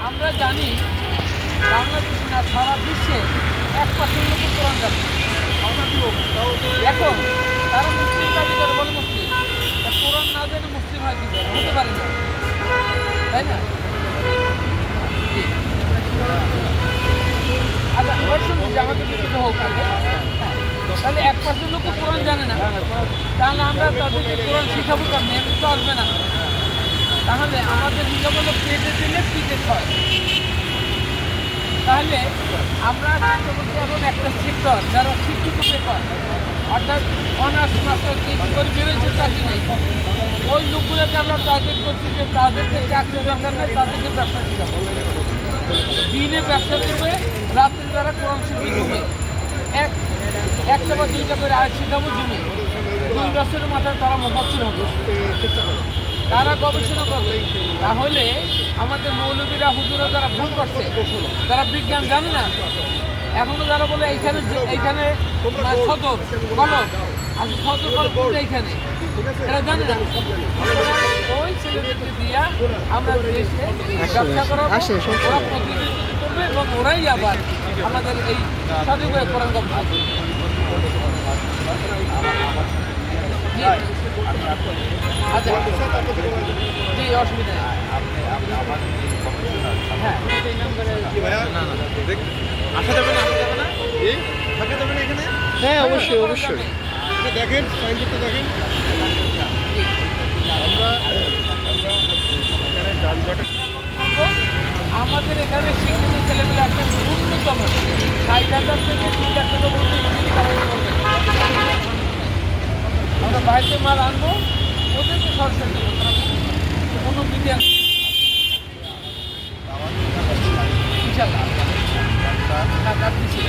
আমরা জানি বাংলাদেশ না, সারা বিশ্বে এক পার্সেন্ট লোক কোরআন জানে এখন তারা মুসলিম দাবি করে বলে মুসলিম কোরআন না জেনে মুসলিম হয় কি? হতে পারে না তাই না। আচ্ছা হোক। তাহলে এক পার্সেন্ট লোক কোরআন জানে না তাহলে আমরা তাদেরকে কোরআন শিখাবো তো আসবে না তাহলে আমাদের হলো পেটে দিলে পিঠে হয়। তাহলে আমরা এখন একটা সেক্টর যারা শিক্ষিত পেপার। অর্থাৎ অনার্স মাস্টার কি করে বেরোচ্ছে চাকরি নেই? ওই লোকগুলোকে আমরা টার্গেট করছি যে তাদেরকে চাকরি দরকার নেই, তাদেরকে ব্যবসা শিখাবো দিনে ব্যবসা করবে, রাত্রে তারা কোরআন শিখবে জমে এক, একটা বা দুইটা করে আয় শিখাবো জমে দুই বছরের মাথায় তারা মহৎসর হবে। তারা গবেষণা করবে। তাহলে আমাদের মৌলবীরা হুজুরা যারা ভুল করছে তারা বিজ্ঞান জানে না। এখনও যারা বলে এইখানে এইখানে সদর কলম। আর সদর কলম এইখানে। এরা জানে না। ওই ছেলেদেরকে দিয়া আমরা দেশে ব্যবসা করাবো। ওরা প্রতিনিধিত্ব করবে এবং ওরাই আবার আমাদের এই সঠিক হয়ে কোরআন গল্প জি অসুবিধা হ্যাঁ না হ্যাঁ অবশ্যই অবশ্যই দেখেন দেখেন আমাদের এখানে শিক্ষিত ছেলেমেয়ে একটা ন্যূনতম ষাট হাজার থেকে দুই লাখ টাকা। আমরা বাইরে মাল আনব ওদেরকে দেবো কোনো বিজ্ঞান ইনশাল্লাহ। টাকা দিচ্ছি